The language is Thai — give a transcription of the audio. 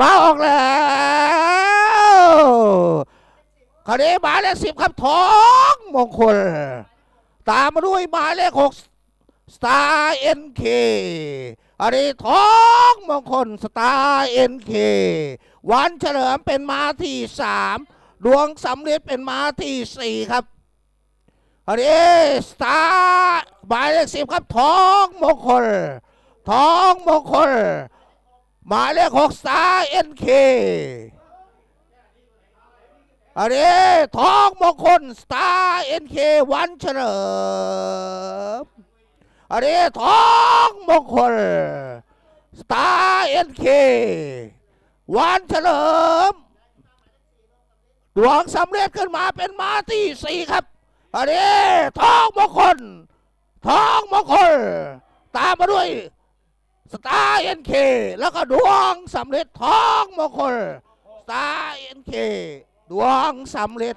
มาออกแล้วคราวนี้หมายเลขสิบครับทองมงคล ตามมาด้วยหมายเลขหกสตาร์เอ็นเคอันนี้ทองมงคลสตาร์เอ็นเควันเฉลิมเป็นมาที่สามดวงสำเร็จเป็นมาที่สี่ครับอันนี้สตาร์หมายเลขสิบครับทองมงคลทองมงคล หมายเลขหกสาเอ็นเคอันนี้ทองมงคลสตาร์เอ็นเควันเฉลิมอันนี้ทองมงคลสตาร์เอ็นเควันเฉลิมดวงสำเร็จขึ้นมาเป็นมาที่สี่ครับอันนี้ทองมงคลทองมงคลตามมาด้วย สตาร์เอ็นเคแล้วก็ดวงสำเร็จทองมงคลสตาร์เอ็นเคดวงสำเร็จ